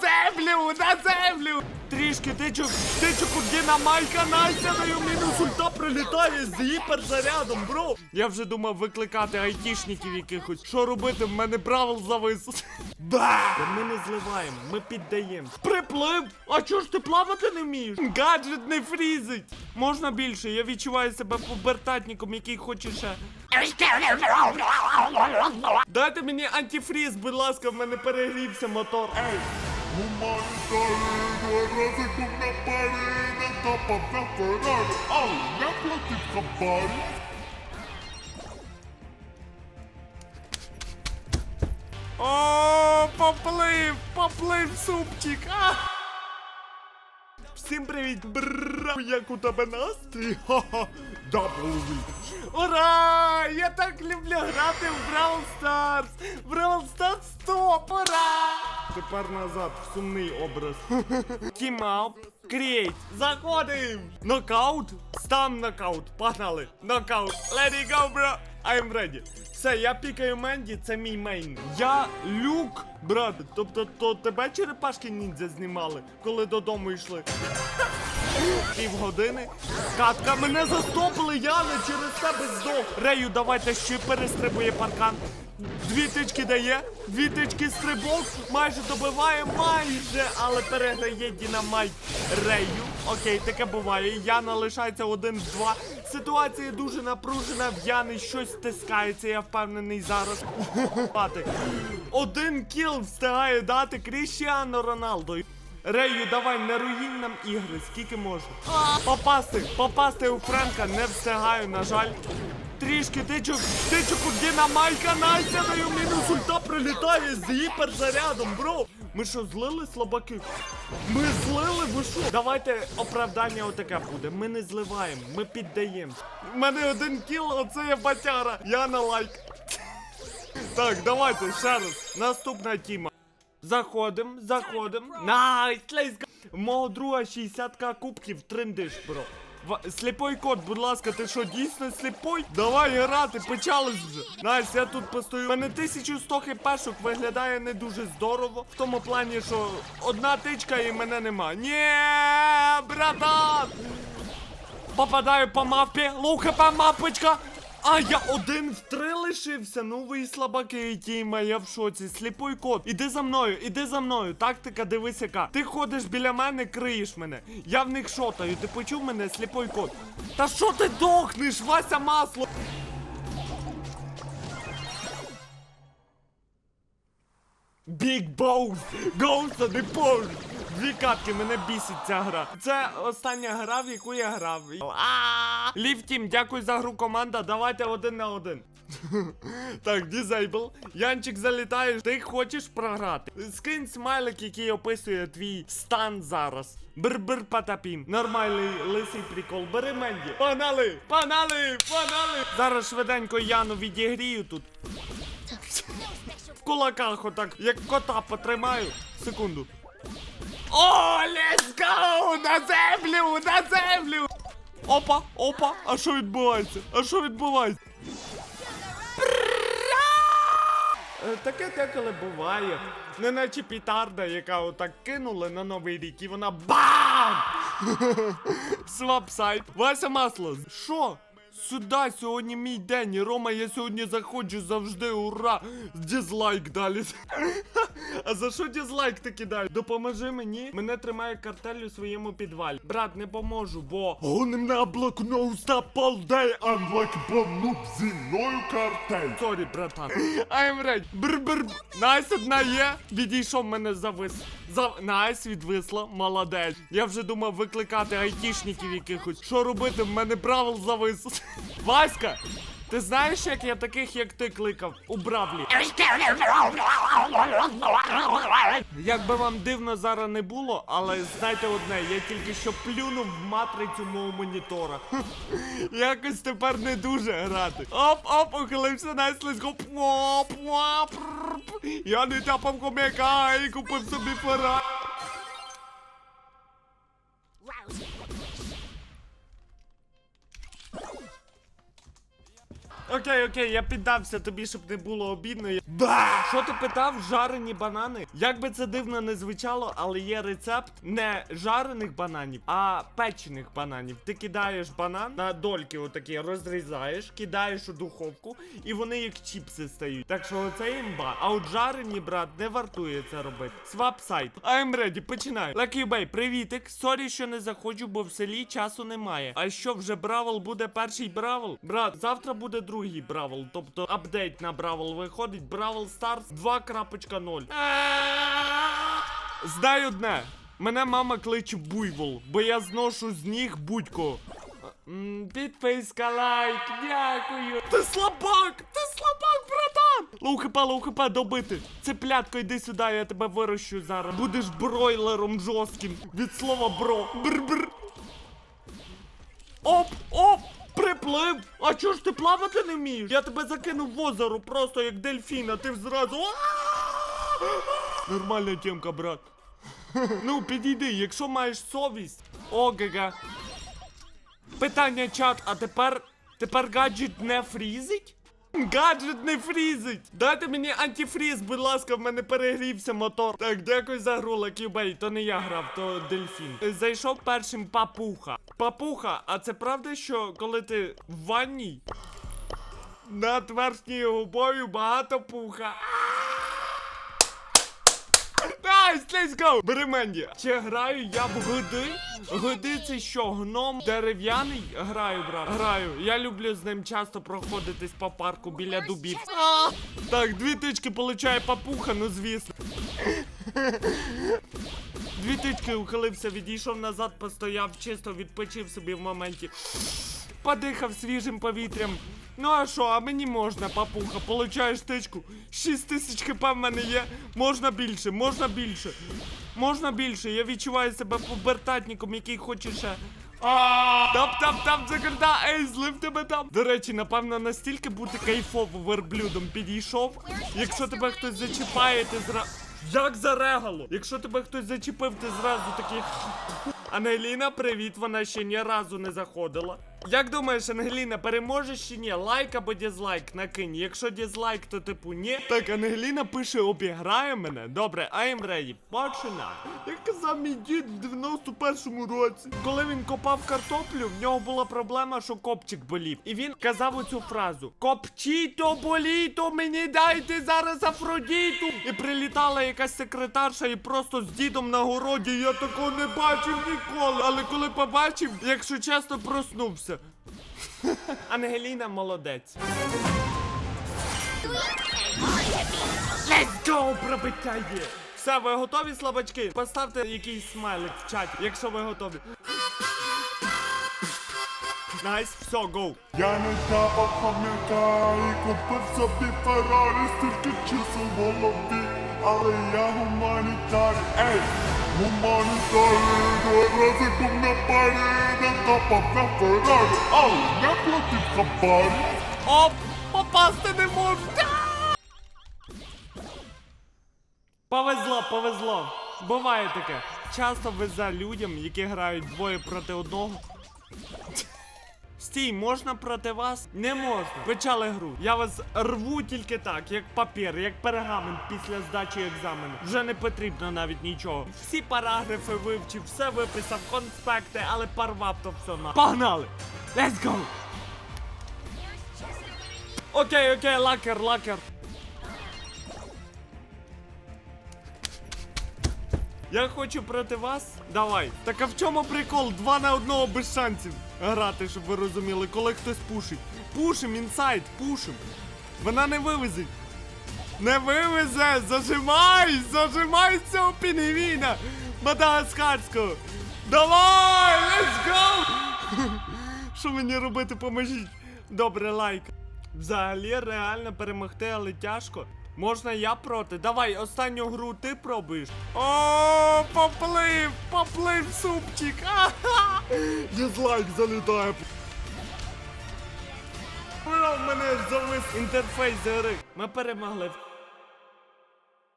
землю! На землю! Трішки тичок, тичок у Дінамайка, Настя даю мінус ульта прилітає з гіперзарядом, бро. Я вже думав викликати айтішників якихось. Що робити? В мене правил завис. Да! Та ми не зливаємо, ми піддаємо. Приплив! А чого ж ти плавати не вмієш? Гаджет не фрізить! Можна більше, я відчуваю себе пубертатником, який хоче ще. Дайте мені антифріз, будь ласка, в мене перегрівся мотор. Ей! Рази був на парі, не топав на Феррарі, але не платив хабарі. О, поплив, поплив супчик. А! Всім привіт, бра! Як у тебе настрій? Ха-ха! Даблві! Ура! Я так люблю грати в Brawl Stars! Brawl Stars стоп! Ура! Тепер назад в сумний образ. Тімап, крейт, заходим! Нокаут, стам нокаут, погнали! Нокаут, let it go, bro! I'm ready. Все, я пікаю Менді, це мій мейн. Я люк, брат. Тобто, то тебе черепашки ніндзя знімали, коли додому йшли. Півгодини. Катка, мене застопили, я не через тебе здох. Рею, давайте ще перестрибує паркан. Дві тички дає, дві тички стрибок, майже добиває, майже, але переграє Дінамайт Рею. Окей, таке буває. Яна лишається один в два. Ситуація дуже напружена, в Яни щось стискається, я впевнений зараз. Один кіл встигає дати Кріщіано Роналдо. Рею, давай, не руїнь нам ігри, скільки можна. Попасти, попасти у Френка не встигаю, на жаль. Трішки тичок, тичок у Дінамайка, Настя даю мінус ульта прилітає з гіперзарядом, бро. Ми що, злили слабаки? Ми злили, ви що? Давайте оправдання отаке буде. Ми не зливаємо, ми піддаємо. У мене один кіл, оце є батяра. Я на лайк. Так, давайте ще раз. Наступна тіма. Заходим, заходим. Найс, go. Мого друга 60к кубків триндиш, бро. В... Сліпой кот, будь ласка, ти що, дійсно сліпой? Давай грати, почалось вже. Найс, я тут постою. У мене 1100 хпшок виглядає не дуже здорово. В тому плані, що одна тичка і мене нема. Ні, братан! Попадаю по мапі, лоу по мапочка. А я один в три лишився. Ну ви слабаки, тіма, я в шоці. Сліпий кот. Іди за мною, іди за мною. Тактика, дивись яка. Ти ходиш біля мене, криєш мене. Я в них шотаю. Ти почув мене, сліпий кот? Та що ти дохнеш, Вася масло? Big Boss! Гоуса не пож! Дві катки, мене бісить ця гра. Це остання гра, в яку я грав. Ліфтім, дякую за гру команда. Давайте один на один. Так, дізейбл. Янчик залітаєш, ти хочеш програти. Скинь смайлик, який описує твій стан зараз. Бр-бр патапім. Нормальний лисий прикол. Бери Менді. Погнали! Погнали! Погнали! Зараз швиденько Яну відігрію тут. В кулаках отак, як кота потримаю. Секунду. О, let's go! На землю! На землю! Опа, опа! А що відбувається? А що відбувається? Е, Таке деколи буває. Неначе пітарда, яка отак кинули на новий рік, і вона BAM! Свапсайд. Вася масло. Що? Сюди сьогодні мій день. Рома, я сьогодні заходжу завжди, ура! Дізлайк далі. А за що дізлайк ти кидаєш? Допоможи мені. Мене тримає картель у своєму підвалі. Брат, не поможу, бо. Гоним на day, I'm like бомнуб зі мною картель. Сорі, братан. I'm ready. Бр-бр. Найс одна є. Відійшов мене завис. За... Найс відвисло. Молодець. Я вже думав викликати айтішників якихось. Що робити? В мене правил завис. Васька! Ти знаєш, як я таких, як ти кликав? У Бравлі. Як би вам дивно зараз не було, але знайте одне, я тільки що плюнув в матрицю мого монітора. Якось тепер не дуже грати. Оп, оп, ухилився на слизько. Пво, пво. Я не тяпав ком'яка і купив собі фера. Окей, окей, я піддався тобі, щоб не було обідно. Да! Що ти питав? Жарені банани? Як би це дивно не звучало, але є рецепт не жарених бананів, а печених бананів. Ти кидаєш банан на дольки, отакі розрізаєш, кидаєш у духовку, і вони як чіпси стають. Так що оце імба. А от жарені, брат, не вартує це робити. Свап сайт. I'm ready, починай. Lucky Bay, привітик. Сорі, що не заходжу, бо в селі часу немає. А що, вже Бравл буде перший Бравл? Брат, завтра буде другий Бравл. Тобто апдейт на Бравл виходить. Бравл Старс 2.0. Знаю одне. Мене мама кличе буйвол, бо я зношу з ніг будь-ко. М, Підписка, лайк, дякую. Ти слабак! Ти слабак, братан! Лоу-хп, лоу-хп, добити. Цеплятко, йди сюди, я тебе вирощу зараз. Будеш бройлером жорстким. Від слова бро. Бр-бр. Оп, оп! Приплив! А чого ж ти плавати не вмієш? Я тебе закинув в озеро просто як дельфіна, ти зразу. Нормальна тємка, брат. Ну, підійди, якщо маєш совість. Ого-га. Питання чат, а тепер. Тепер гаджет не фрізить? Гаджет не фрізить! Дайте мені антифріз, будь ласка, в мене перегрівся мотор. Так, дякую за гру, Лакібей. То не я грав, то дельфін. Зайшов першим папуха. Папуха, а це правда, що коли ти в ванній? Над верхньою губою багато пуха. Найс, let's go! Бери Менді. Чи граю я в годи? Годи це що, гном дерев'яний? Граю, брат. Граю. Я люблю з ним часто проходитись по парку біля дубів. А! Так, дві тички получає папуха, ну звісно. Дві тички ухилився, відійшов назад, постояв, чисто відпочив собі в моменті. Подихав свіжим повітрям. Ну а що, а мені можна, папуха, получаєш тичку. 6 тисяч хп в мене є. Можна більше, можна більше. Можна більше. Я відчуваю себе пубертатником, який хоче ще. Тап тап тап закрита, ей, злив тебе там. До речі, напевно, настільки бути кайфово верблюдом підійшов. Якщо тебе хтось зачіпає, ти зра. Як зарегало? Якщо тебе хтось зачепив, ти зразу такий. Ангеліна, привіт, вона ще ні разу не заходила. Як думаєш, Ангеліна, переможеш чи ні? Лайк або дізлайк накинь. Якщо дізлайк, то типу ні. Так, Ангеліна пише, обіграє мене. Добре, I'm ready. Починай. Як казав мій дід в 91-му році. Коли він копав картоплю, в нього була проблема, що копчик болів. І він казав оцю фразу: Копчіто боліто, мені дайте зараз Афродіту. І прилітала якась секретарша і просто з дідом на городі. Я такого не бачив ніколи. Але коли побачив, якщо чесно, проснувся. Ангеліна молодець. Let's go, пробиття є! Все, ви готові, слабачки? Поставте якийсь смайлик в чаті, якщо ви готові. Найс, все, гоу. Я не тапав, пам'ятаю, купив собі Феррарі, стільки часу в голові, але я гуманітарій, ей, гуманітарій, два рази був на парі, не тапав на Феррарі, але не платив хабарі. Оп! Попасти не можу! Повезло, повезло. Буває таке. Часто везе людям, які грають двоє проти одного. Стій, можна проти вас? Не можна. Почали гру. Я вас рву тільки так, як папір, як пергамент після здачі екзамену. Вже не потрібно навіть нічого. Всі параграфи вивчив, все виписав, конспекти, але порвав то все на. Погнали! Let's go! Окей, окей, лакер, лакер. Я хочу проти вас. Давай. Так а в чому прикол? Два на одного без шансів грати, щоб ви розуміли, коли хтось пушить. Пушим, інсайд, пушим. Вона не вивезе. Не вивезе! Зажимай! Зажимай цього пінгвіна! Мадагаскарського! Давай! Let's go! Що мені робити, поможіть? Добре, лайк. Взагалі реально перемогти, але тяжко. Можна я проти? Давай, останню гру ти пробуєш. О, поплив! Поплив супчик! Дізлайк залітає. В мене завис інтерфейс гри. Ми перемогли.